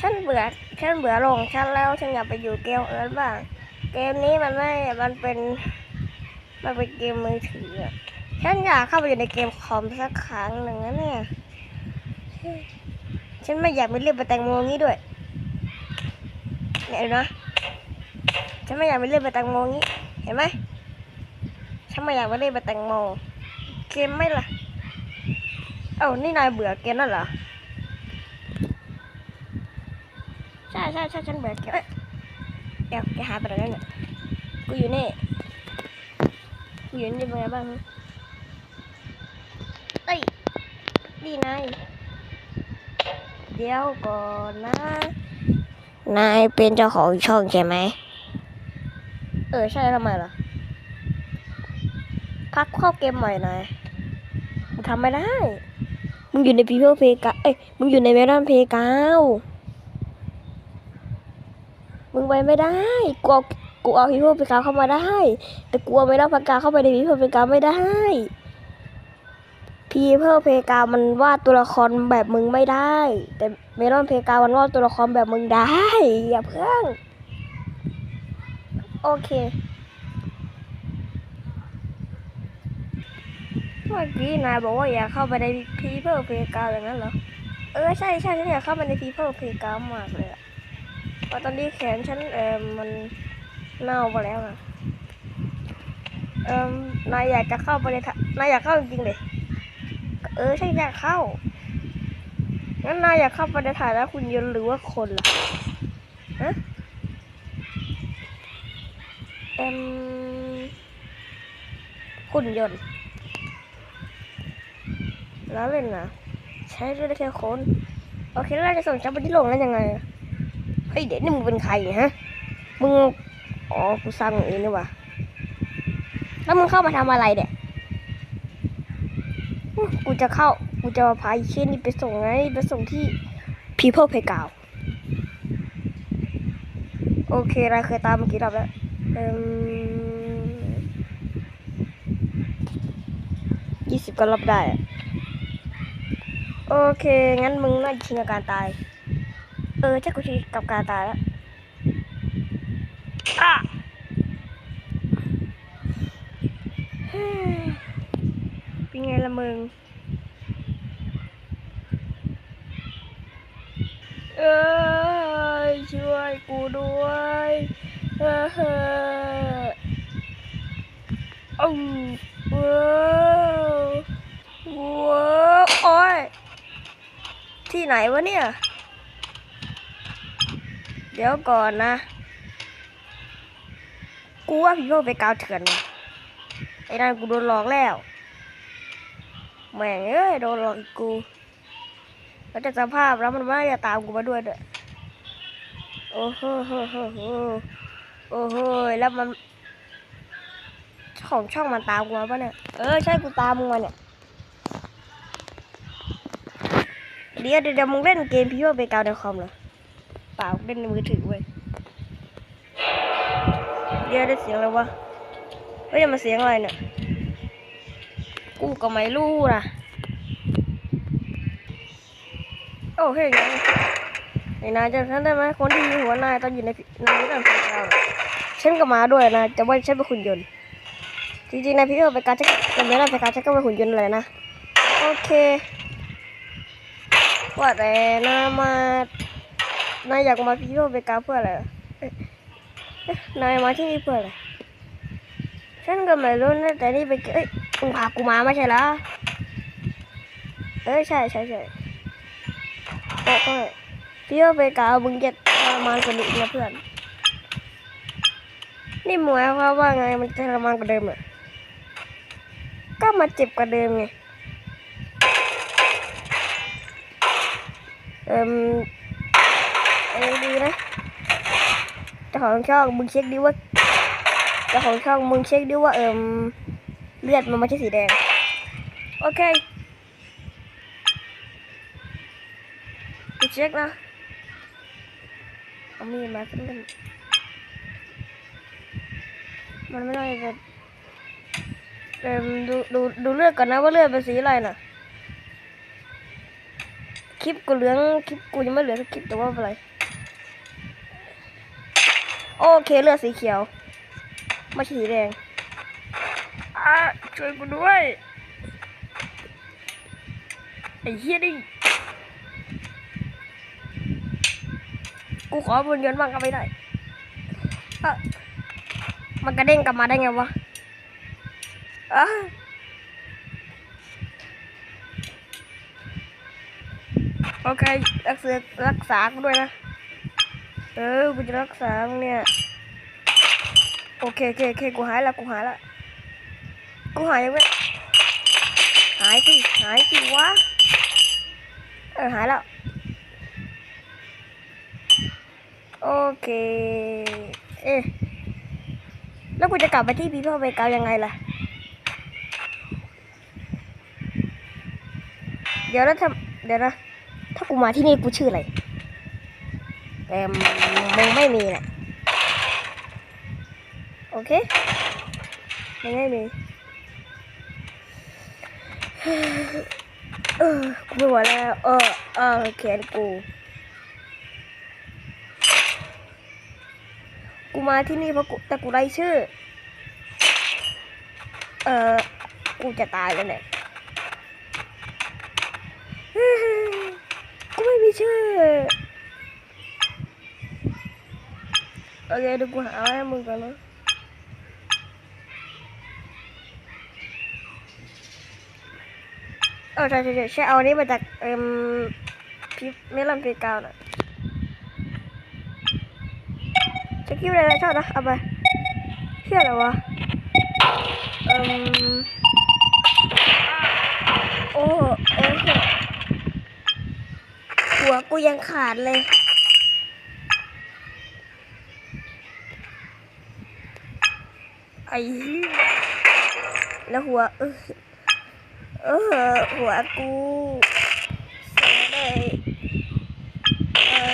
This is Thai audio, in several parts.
ฉันเบื่อ ฉันเบื่อลงฉันแล้วฉันอยากไปอยู่เกมเอิร์ธบ้าง เกมนี้มันไม่ มันเป็น มันเป็นเกมมือถือ ฉันอยากเข้าไปอยู่ในเกมคอมสักครั้งหนึ่งนะเนี่ย ฉันไม่อยากไปเล่นไปแตงโมงี้ด้วย เนี่ยเห็นนะฉันไม่อยากไปเล่นไปแตงโมงี้ เห็นไหมฉันไม่อยากไปเล่นไปแตงโม เกมไม่ละเอ้านี่นายเบื่อเกมนั่นเหรอ ใช่ใช่ใช่ฉันเบื่อเกเอ้ยเดี๋ยวแกหาไปแล้วเนี่ยกูอยู่นี่กูอยู่นี่เป็นไงบ้างเอ้ยดีนายเดี๋ยวก่อนนะ นายเป็นเจ้าของช่องใช่ไหม เออใช่ทำไมล่ะ พักเข้าเกมใหม่หน่อยมึงทำไม่ได้ มึงอยู่ในพีเพิลเพกาเอ้ย มึงอยู่ในเมลอนเพกาว มึงไปไม่ได้กูเอากูเอาพีเพิลเพกาเข้ามาได้ แต่กูเอาเมลอนเพกาเข้าไปในพีเพิลเพกาไม่ได้พีเพิลเพกามันวาดตัวละครแบบมึงไม่ได้ แต่เมลอนเพกามันวาดตัวละครแบบมึงได้อย่าเพิ่งโอเคเมื่อกี้นายบอกว่าอยากเข้าไปใน People Playground อย่างนั้นเหรอเออใช่ใช่ฉันอยากเข้าไปใน People Playground มากเลยอะ เพราะตอนนี้แขนฉันเออมันเน่าไปแล้วอะเออนายอยากจะเข้าไปในทนายอยากเข้าจริงๆเลยเออใช่อยากเข้างั้นนายอยากเข้าไปในฐานะคุณยนต์หรือว่าคนล่ะฮะเอ็มคุณยนต์แล้วเล่นนะใช้ได้แค่คนโอเคแล้วจะส่งจับไปที่โลกนั้นยังไงอะ เฮ้ยเด็กนี่มึงเป็นใครฮะ มึง อ๋อ กูสร้างเองนี่ว่าแล้วมึงเข้ามาทำอะไรเนี่ย กูจะเข้า กูจะพาไอ้เช่นนี่ไปส่งไง ไปส่งที่ People Playground โอเคเราเคยตามเมื่อกี้รอบแล้วยี่สิบก็รอบได้ โอเค งั้นมึงน่าจะชินกับการตาย เออใช่กูชินกับการตายแล้วอะเฮ้ยเป็นไงละมึง เอ้ยช่วยกูด้วยเออเฮ้ออ้าวว้าวว้าวโอ้ยที่ไหนวะเนี่ยเดี๋ยวก่อนนะ กูว่าพี่โอไปกาวเถื่อนไอ้นั่นกูโดนหลอกแล้วแม่งเอ้ยโดนหลอกอีกกูแล้วแต่สภาพแล้วมันไม่จะตามกูมาด้วยเด้อโอ้โหโหโหโหโอ้โหแล้วมันของช่องมันตามกูมาปะเนี่ย เออใช่กูตามมึงมาเนี่ย เดี๋ยวเดี๋ยวมึงเล่นเกมพี่ว่าไปกาวในคอมเหรอ ปล่าเล่นในมือถือเว้ยเดี๋ยวได้เสียงอะไรวะเฮ้ยมาเสียงอะไรเนี่ยกูก็ไม่รู้นะโอ้เฮ้ยไงไอ้นายจำฉันได้ไหมคนที่ยิงหัวนายตอนอยู่ในในนี้ตอนเป็นกาฉันก็มาด้วยนะจะว่าฉันเป็นหุ่นยนต์จริงๆในพี่ว่าไปกาวฉันก็ไม่ได้ไปกาวฉันก็เป็นหุ่นยนต์เลยนะโอเคว่าแต่นามา นายอยากมาพีโรเบกาเพื่ออะไรเอ๊ะเอ๊ะนายมาที่นี่เพื่ออะไร ฉันก็ไม่รู้นะแต่นี่ไปเอ้ยมึงพากูมาไม่ใช่เหรอเอ้ยใช่ใช่ใช่โอ้ยพี่โรเบกามึงจะทรมานนี้อีกนะเพื่อน นี่หมายควาว่าไงมันจะทรมานกว่าเดิมอะก็มาเจ็บกว่าเดิมไง เอ่มเอ็ดีนะเจ้า ของช่องมึงเช็คดิว่าเจ้าของช่องมึงเช็คดิว่าเอ่มเลือดมันไม่ใช่สีแดง โอเคกูเช็คนะเอามีดมาขึ้นกันมันไม่ได้จะเอ่มดูดูดูเลือดก่อนนะว่าเลือดเป็นสีอะไรน่ะคลิปกูเหลืองคลิปกูยังไม่เหลือสักคลิปแต่ว่าไม่เป็นไร โอเคเลือดสีเขียว ไม่ใช่สีแดงอะช่วยกูด้วยไอ้เหี้ยดิกูขอบนยนต์บ้างก็ไม่ได้มันกระเด้งกลับมาได้ไงวะอะโอเค รักษารักษาด้วยนะ ออกูจะรักษามึงเนี่ย โอเคโอเคโอเคกูหายละกูหายละกูหายยังไงหายสิหายสิวะ เออหายแล้วโอเค เอ๊ะแล้วกูจะกลับไปที่พีเพิลเกายังไงล่ะ เดี๋ยวนะทำเดี๋ยวนะ ถ้ากูมาที่นี่กูชื่ออะไรแต่มึ มึงไม่มีนะโอเคมึงไม่มีเออกูไม่ไหวแล้วเออเออแขนกู กูมาที่นี่เพราะกูแต่กูได้ชื่อ เออกูจะตายแล้วเนี่ยกูไม่มีชื่อ โอเคเดี๋ยวกูหาให้มึงก่อนนะเออใช่ใช่ใช่ใช่เอานี้มาจากเอ่มพิเมลอนเกาวน่ะจะคิดอะไรชอบนะเอาไปเที่ยอะไรวะเอ่มโอ้โอ้หัวกูยังขาดเลย ไอ้แล้วหัวเออเออหัวกูเสียเลย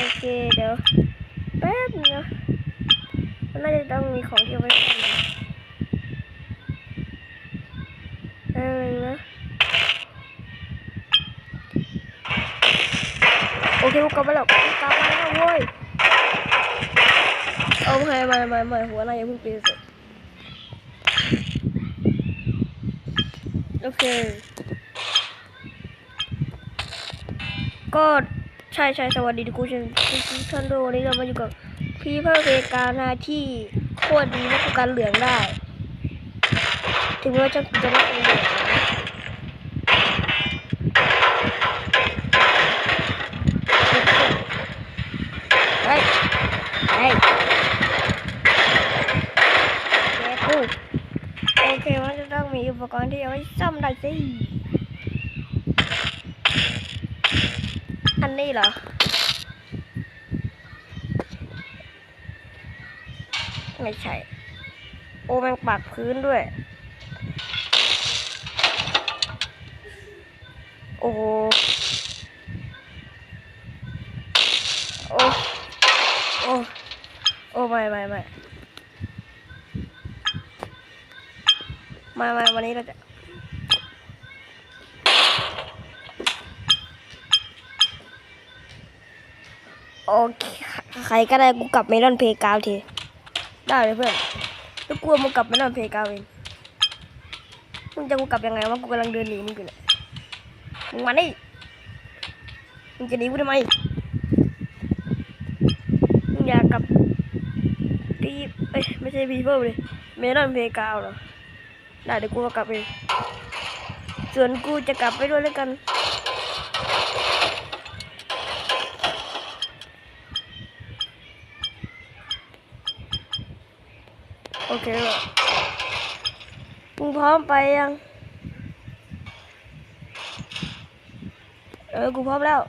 โอเคเดี๋ยวแป๊บนึงนะมันน่าจะต้องมีของที่เอาไว้ทำนะแป๊บนึงนะโอเคกูกลับมาแล้วกูกลับมาแล้วเว้ยเอาไม่ไม่ไม่ไม่หัวนายอย่าเพิ่งเปลี่ยนเสิโอ เคก็ใช่ใช่สวัสดีทุกคนทุกท่านด้วยวันนี้เรามาอยู่กับพี่พ่อเวกานาที่โคตรดีและกูการเหลืองได้ ถึงว่าจะจะไม่เป็นเหลืองนะเฮ้ยเฮ้ยแกกูโอเคมันจะต้องมีอุ ปกรณ์ที่เอาไว้ซ่อมได้สิ อันนี้เหรอ ไม่ใช่ โอ้แมงปักพื้นด้วย โอ้โห โอ้ โอ้ โอ้ไม่ไม่ไม่ มามาวันนี้เราจะโอเคใครก็ได้กูกลับเมลอนเพกาวทีได้เลยเพื่อนแล้วกลัวมึงกลับเมลอนเพกาวเองมึงจะกูกลับยังไงวะกูกำลังเดินหนีมึงอยู่เนี่ยมึงมานี่มึงจะหนีกูทำไมมึงอยากกลับพีเอ้ยไม่ใช่พีเพิลเลยเมลอนเพกาวเหรอ ได้เดี๋ยวกูก็กลับเองส่วนกูจะกลับไปด้วยแล้วกันโอเคว่ะมึงพร้อมไปยัง เออ กูพร้อมแล้ว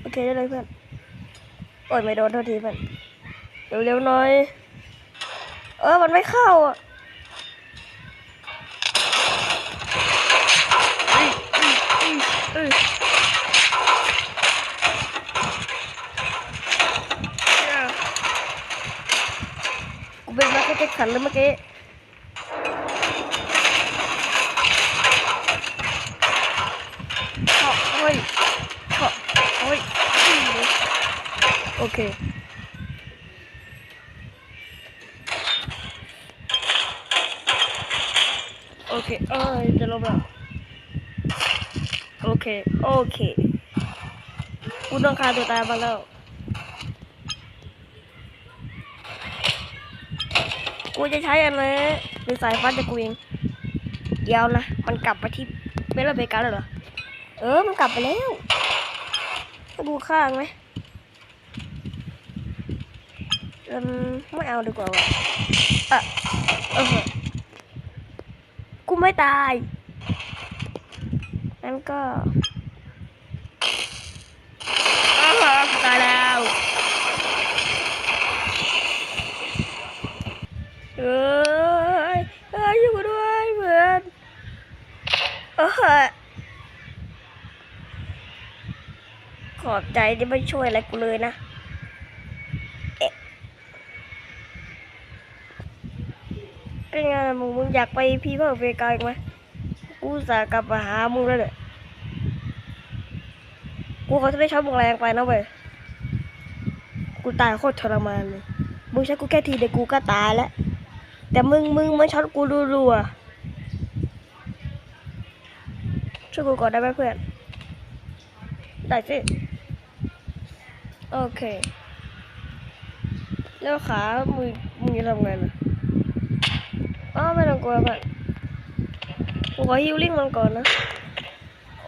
โอเคได้เลยเพื่อน โอ้ยไม่โดนโทษทีเพื่อน เร็วๆหน่อย เออ มันไม่เข้าอะ สันเลยเมื่อกี้เฉาะเฮ้ยโอเคโอเคเอ้ยจะลบแล้วโอเค โอเคกูต้องฆ่าตัวตายมาแล้ว กูจะใช้อันนี้เป็นสายฟ้าจากกูเองเดี๋ยวนะ มันกลับมาที่เบลเบกาแล้วเหรอ เออ มันกลับไปแล้วดูข้างไหมเอืมไม่เอาดีกว่าว่ะอะเออกูไม่ตายงั้นก็อ้าวตายแล้ว เอ้ยเอ้ยอยู่กูด้วยเพื่อนเอ้ยข อบใจที่ไม่ช่วยอะไรกูเลยนะเอ๊ะไงล่ะมึงมึงอยากไปพี่เพิร์เฟกาอีกไหมกูสากลับมาหามึงแล้วเนี่ยกูเขาจะได้ชอบมึงแรงไปนะเว้ยกูตายโคตรทรมานเลยมึงใช้กูแค่ทีเดียวกูก็ตายแล้วแต่มึงมึงมาช็อตกูรัวๆช่วยกูก่อนได้ไหมเพื่อน ได้สิ โอเค แล้วขามึงมึงจะทำไงนะอ้าวไม่ต้องกลัวเพื่อนกูขอฮิลลิ่งมันก่อนนะ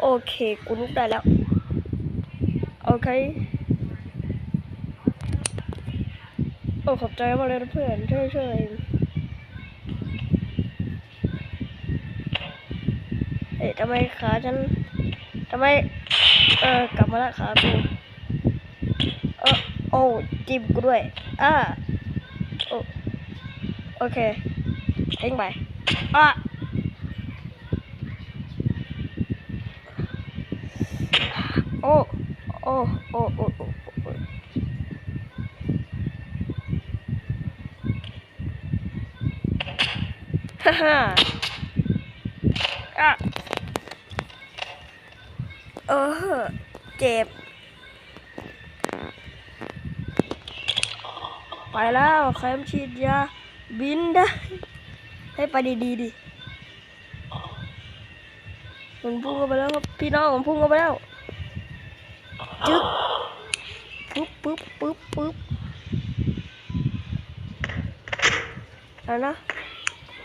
โอเค กูลุกได้แล้ว โอเค โอ้ขอบใจมากเลยนะเพื่อนช่วยช่วยเอ๊ะทำไมขาฉันทำไม เออกลับมาล้วขากู โอ้จิ้มกูด้วยอ่าโอโอเคทิ้งไปอะโอ้โอ้โอ้โอ้โอ้โอ้ฮ่าฮ่าอะเออเจ็บ ไป แล้วแคมฉีดยาบินได้ ให้ไปดีๆดิมันพุ่งเข้าไปแล้วครับพี่น้องผมพุ่งเข้าไปแล้วจึ๊กปึ๊บปึ๊บปึ๊บปึ๊บอะนะ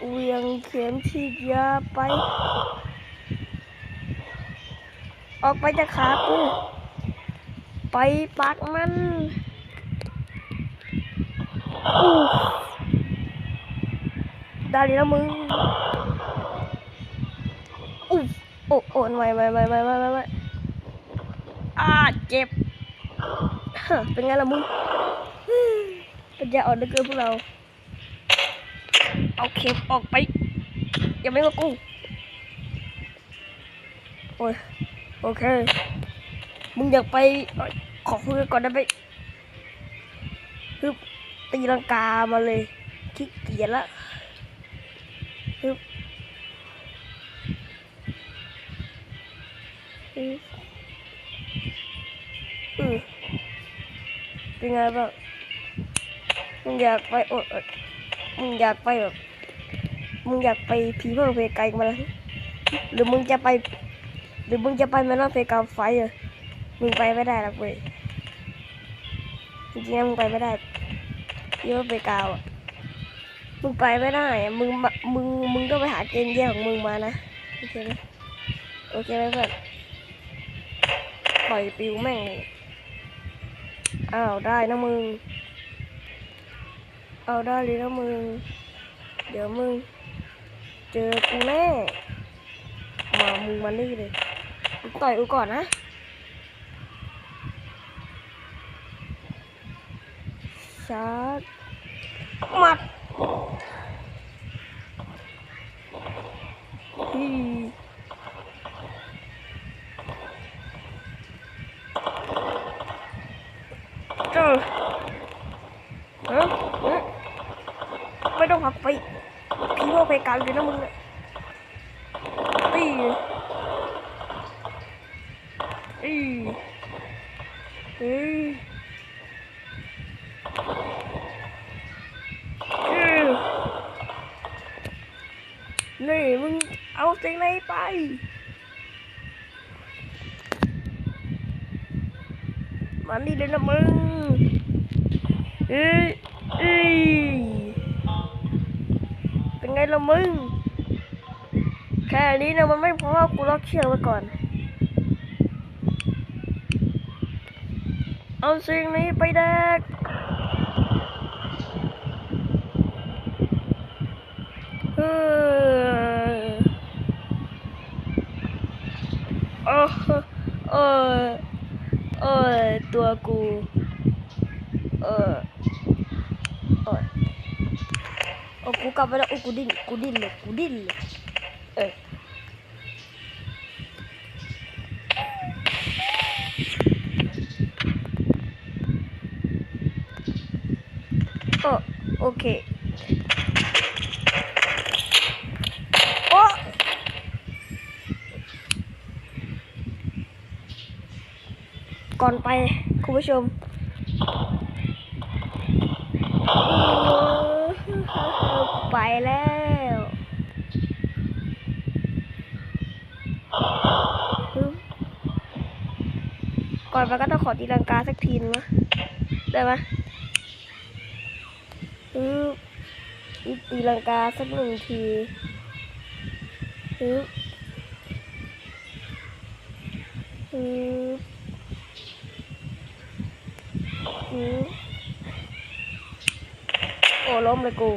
เวียงเข็มฉีดยาไป ออกไปจากขากูไปปากมัน ได้ดีแล้วมึงอู้โอ้โอ้ไม่ไม่ไม่ไม่ไม่ไม่ไม่อ่าเจ็บฮะเป็นไงล่ะมึงป็นยาอ่อนเหลือเกินพวกเราเอาเข็มออกไป อย่าไม่มากูโอ้ยโอเค มึงอยากไปขอคุยกันก่อนได้ไหม ตีลังกามาเลยขี้เกียจละฮึบฮึบอือเป็นไงบ้างมึงอยากไปอ๊ยโอ๊ยมึงอยากไปแบบมึงอยากไปพีเพิร์เพไกลมาแล้วหรือมึงจะไป หรือมึงจะไปแมนนเพกาไฟเออมึงไปไม่ได้หรอกเว้ยจริงๆมึงไปไม่ได้ เพิร์เพกาอะมึงไปไม่ได้ มึง มึง มึงก็ไปหาเกมแย่ของมึงมานะ โอเคไหมโอเคไหมเพื่อนปล่อยปิวแม่ง อ้าวได้นะมึง เอาได้เลยนะมึง เดี๋ยวมึง เจอกูแน่ มา มึงมานี่เลยต่อยกูก่อนนะ ชาร์จหมัดฮีเจอเฮ้ยเฮ้ยไม่ต้องหักไปพี่ว่าไปกลางเลยนะมึงเนี่ยตีตีเฮ้ย นี่มึงเอาสิ่งไหนไป มา นี่เลยนะมึงเอ้ยเอ้ยเป็นไงละมึง แค่นี้นะมันไม่พอกูล็อกเชือกไว้ก่อน เอาสิ่งนี้ไปแดก เออโอ้โอ้โอ้ยตัวกู เออ โอ้ยโอ้กูกลับไปแล้วโอ้กูดิ้นกูดิ้นเลยกูดิ้นเลยเออโอโอเคโอ้ก่อนไปคุณผู้ชม ไปแล้วก่อนไปก็ต้องขอตีลังกาสักทีนึงนะได้ไหมอือตีลังกาสักหนึ่งทีฮึบฮึบฮึบโอ้ล้มเลยกู